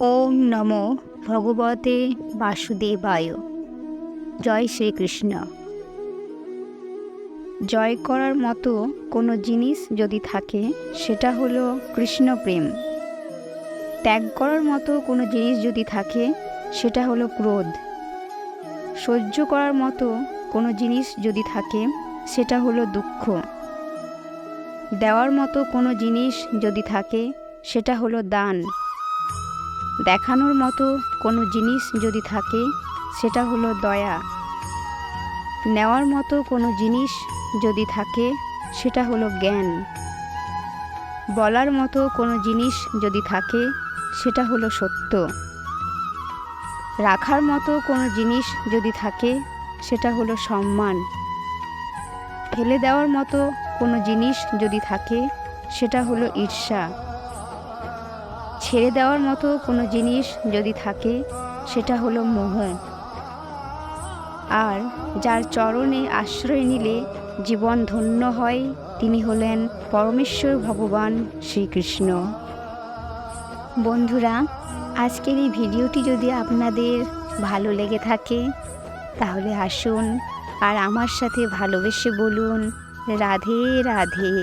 ওম নমো ভগবতে বাসুদেবায়। জয় শ্রীকৃষ্ণ। জয় করার মতো কোনো জিনিস যদি থাকে, সেটা হলো কৃষ্ণ প্রেম। ত্যাগ করার মতো কোনো জিনিস যদি থাকে, সেটা হলো ক্রোধ। সহ্য করার মতো কোনো জিনিস যদি থাকে, সেটা হলো দুঃখ। দেওয়ার মতো কোনো জিনিস যদি থাকে, সেটা হলো দান। দেখানোর মতো কোনো জিনিস যদি থাকে, সেটা হলো দয়া। নেওয়ার মতো কোনো জিনিস যদি থাকে, সেটা হলো জ্ঞান। বলার মতো কোনো জিনিস যদি থাকে, সেটা হলো সত্য। রাখার মতো কোনো জিনিস যদি থাকে, সেটা হলো সম্মান। ফেলে দেওয়ার মতো কোনো জিনিস যদি থাকে, সেটা হলো ঈর্ষা। ছেড়ে দেওয়ার মতো কোনো জিনিস যদি থাকে, সেটা হলো মোহ আর যার চরণে আশ্রয় নিলে জীবন ধন্য হয়, তিনি হলেন পরমেশ্বর ভগবান শ্রীকৃষ্ণ। বন্ধুরা, আজকের এই ভিডিওটি যদি আপনাদের ভালো লেগে থাকে, তাহলে আসুন আর আমার সাথে ভালোবেসে বলুন, রাধে রাধে।